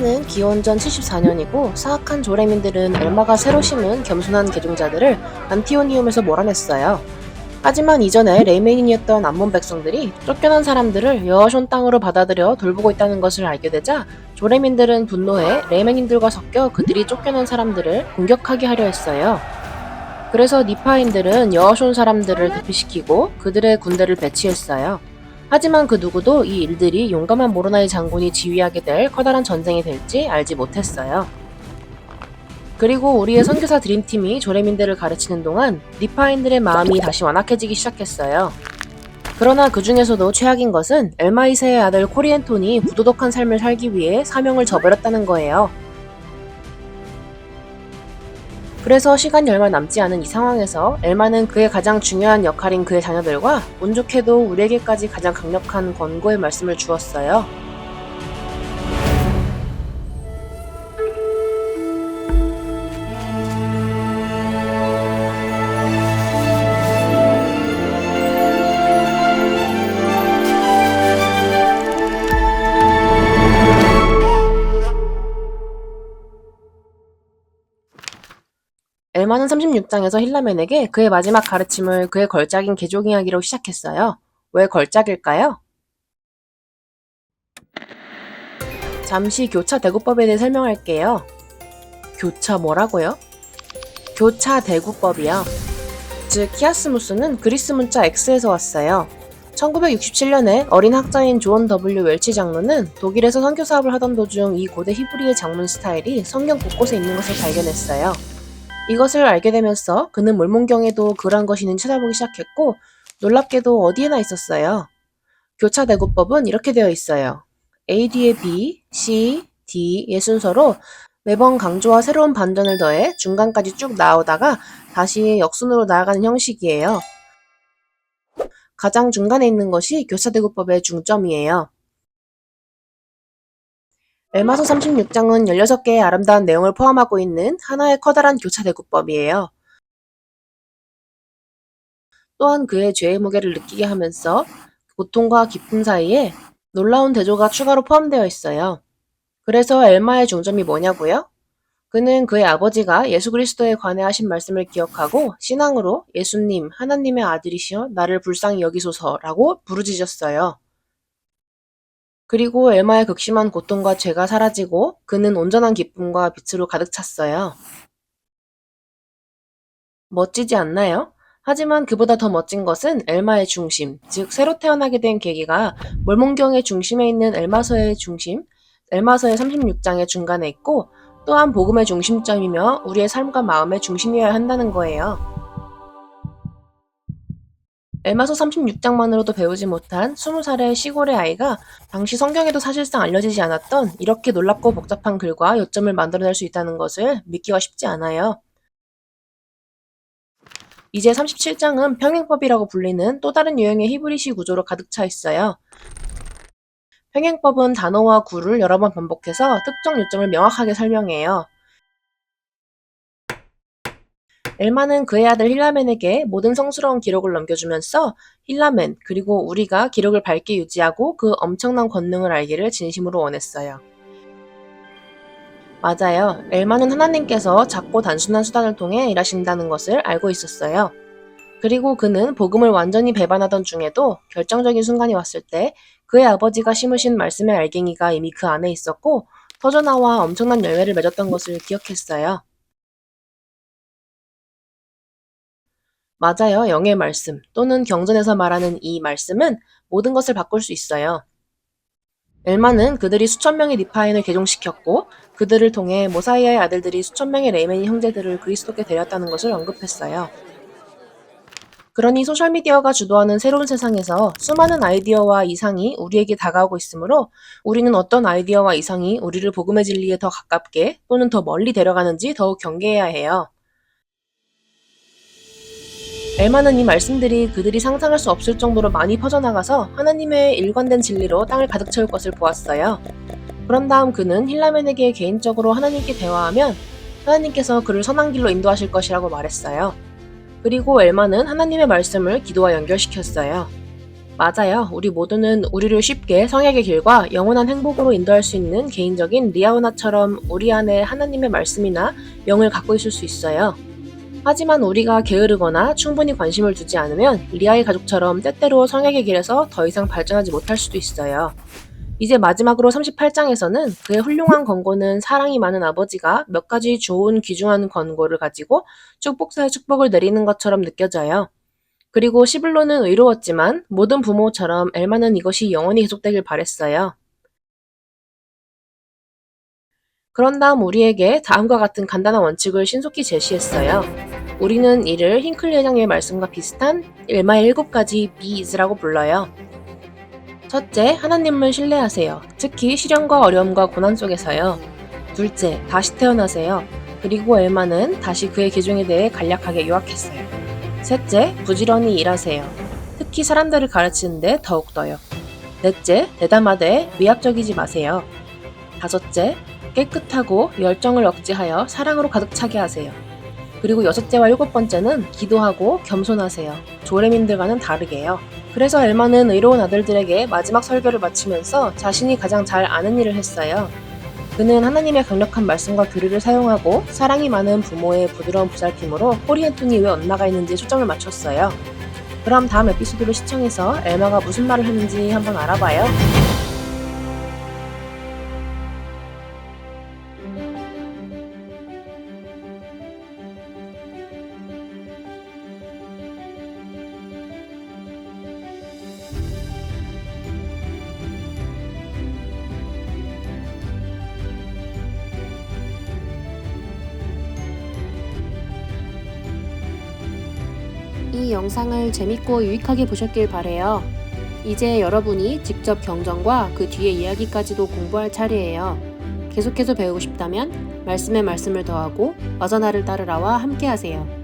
해는 기원전 74년이고 사악한 조레민들은 엘마가 새로 심은 겸손한 개종자들을 안티오니움에서 몰아냈어요. 하지만 이전에 레이메인이었던 암몬 백성들이 쫓겨난 사람들을 여호숀 땅으로 받아들여 돌보고 있다는 것을 알게 되자 조레민들은 분노해 레이메인들과 섞여 그들이 쫓겨난 사람들을 공격하게 하려 했어요. 그래서 니파인들은 여호숀 사람들을 대피시키고 그들의 군대를 배치했어요. 하지만 그 누구도 이 일들이 용감한 모로나의 장군이 지휘하게 될 커다란 전쟁이 될지 알지 못했어요. 그리고 우리의 선교사 드림팀이 조레민들을 가르치는 동안 니파인들의 마음이 다시 완악해지기 시작했어요. 그러나 그 중에서도 최악인 것은 엘마이세의 아들 코리엔톤이 부도덕한 삶을 살기 위해 사명을 저버렸다는 거예요. 그래서 시간이 얼마 남지 않은 이 상황에서 엘마는 그의 가장 중요한 역할인 그의 자녀들과 운 좋게도 우리에게까지 가장 강력한 권고의 말씀을 주었어요. 엘마는 36장에서 힐라멘에게 그의 마지막 가르침을 그의 걸작인 개종 이야기로 시작했어요. 왜 걸작일까요? 잠시 교차 대구법에 대해 설명할게요. 교차 뭐라고요? 교차 대구법이요. 즉 히아스무스는 그리스 문자 X에서 왔어요. 1967년에 어린 학자인 조언 W 웰치 장로는 독일에서 선교 사업을 하던 도중 이 고대 히브리의 장문 스타일이 성경 곳곳에 있는 것을 발견했어요. 이것을 알게 되면서 그는 몰몬경에도 그러한 것이 있는지 찾아보기 시작했고 놀랍게도 어디에나 있었어요. 교차 대구법은 이렇게 되어 있어요. A 뒤에 B, C, D의 순서로 매번 강조와 새로운 반전을 더해 중간까지 쭉 나오다가 다시 역순으로 나아가는 형식이에요. 가장 중간에 있는 것이 교차대구법의 중점이에요. 엘마서 36장은 16개의 아름다운 내용을 포함하고 있는 하나의 커다란 교차 대구법이에요. 또한 그의 죄의 무게를 느끼게 하면서 고통과 기쁨 사이에 놀라운 대조가 추가로 포함되어 있어요. 그래서 엘마의 중점이 뭐냐고요? 그는 그의 아버지가 예수 그리스도에 관해 하신 말씀을 기억하고 신앙으로 예수님, 하나님의 아들이시여 나를 불쌍히 여기소서라고 부르짖었어요. 그리고 엘마의 극심한 고통과 죄가 사라지고 그는 온전한 기쁨과 빛으로 가득 찼어요. 멋지지 않나요? 하지만 그보다 더 멋진 것은 엘마의 중심, 즉 새로 태어나게 된 계기가 몰몬경의 중심에 있는 엘마서의 중심, 엘마서의 36장의 중간에 있고 또한 복음의 중심점이며 우리의 삶과 마음의 중심이어야 한다는 거예요. 엘마서 36장만으로도 배우지 못한 20살의 시골의 아이가 당시 성경에도 사실상 알려지지 않았던 이렇게 놀랍고 복잡한 글과 요점을 만들어낼 수 있다는 것을 믿기가 쉽지 않아요. 이제 37장은 평행법이라고 불리는 또 다른 유형의 히브리시 구조로 가득 차 있어요. 평행법은 단어와 구를 여러 번 반복해서 특정 요점을 명확하게 설명해요. 엘마는 그의 아들 힐라멘에게 모든 성스러운 기록을 넘겨주면서 힐라멘 그리고 우리가 기록을 밝게 유지하고 그 엄청난 권능을 알기를 진심으로 원했어요. 맞아요. 엘마는 하나님께서 작고 단순한 수단을 통해 일하신다는 것을 알고 있었어요. 그리고 그는 복음을 완전히 배반하던 중에도 결정적인 순간이 왔을 때 그의 아버지가 심으신 말씀의 알갱이가 이미 그 안에 있었고 터져나와 엄청난 열매를 맺었던 것을 기억했어요. 맞아요. 영의 말씀 또는 경전에서 말하는 이 말씀은 모든 것을 바꿀 수 있어요. 엘마는 그들이 수천 명의 니파인을 개종시켰고 그들을 통해 모사이아의 아들들이 수천 명의 레이맨이 형제들을 그리스도께 데렸다는 것을 언급했어요. 그러니 소셜미디어가 주도하는 새로운 세상에서 수많은 아이디어와 이상이 우리에게 다가오고 있으므로 우리는 어떤 아이디어와 이상이 우리를 복음의 진리에 더 가깝게 또는 더 멀리 데려가는지 더욱 경계해야 해요. 엘마는 이 말씀들이 그들이 상상할 수 없을 정도로 많이 퍼져나가서 하나님의 일관된 진리로 땅을 가득 채울 것을 보았어요. 그런 다음 그는 힐라멘에게 개인적으로 하나님께 대화하면 하나님께서 그를 선한 길로 인도하실 것이라고 말했어요. 그리고 엘마는 하나님의 말씀을 기도와 연결시켰어요. 맞아요. 우리 모두는 우리를 쉽게 성약의 길과 영원한 행복으로 인도할 수 있는 개인적인 리아우나처럼 우리 안에 하나님의 말씀이나 영을 갖고 있을 수 있어요. 하지만 우리가 게으르거나 충분히 관심을 두지 않으면 리아의 가족처럼 때때로 성약의 길에서 더 이상 발전하지 못할 수도 있어요. 이제 마지막으로 38장에서는 그의 훌륭한 권고는 사랑이 많은 아버지가 몇 가지 좋은 귀중한 권고를 가지고 축복사의 축복을 내리는 것처럼 느껴져요. 그리고 시블로는 의로웠지만 모든 부모처럼 엘마는 이것이 영원히 계속되길 바랬어요. 그런 다음 우리에게 다음과 같은 간단한 원칙을 신속히 제시했어요. 우리는 이를 힌클리 회장님의 말씀과 비슷한 엘마의 일곱 가지 비즈라고 불러요. 첫째, 하나님을 신뢰하세요. 특히 시련과 어려움과 고난 속에서요. 둘째, 다시 태어나세요. 그리고 엘마는 다시 그의 계종에 대해 간략하게 요약했어요. 셋째, 부지런히 일하세요. 특히 사람들을 가르치는데 더욱더요. 넷째, 대담하되 위압적이지 마세요. 다섯째, 깨끗하고 열정을 억제하여 사랑으로 가득 차게 하세요. 그리고 여섯째와 일곱 번째는 기도하고 겸손하세요. 조레민들과는 다르게요. 그래서 엘마는 의로운 아들들에게 마지막 설교를 마치면서 자신이 가장 잘 아는 일을 했어요. 그는 하나님의 강력한 말씀과 교리를 사용하고 사랑이 많은 부모의 부드러운 보살핌으로 호리앤톤이 왜 엇나가 있는지 초점을 맞췄어요. 그럼 다음 에피소드를 시청해서 엘마가 무슨 말을 했는지 한번 알아봐요. 이 영상을 재밌고 유익하게 보셨길 바래요. 이제 여러분이 직접 경전과 그 뒤의 이야기까지도 공부할 차례예요. 계속해서 배우고 싶다면 말씀에 말씀을 더하고 어서 나를 따르라와 함께 하세요.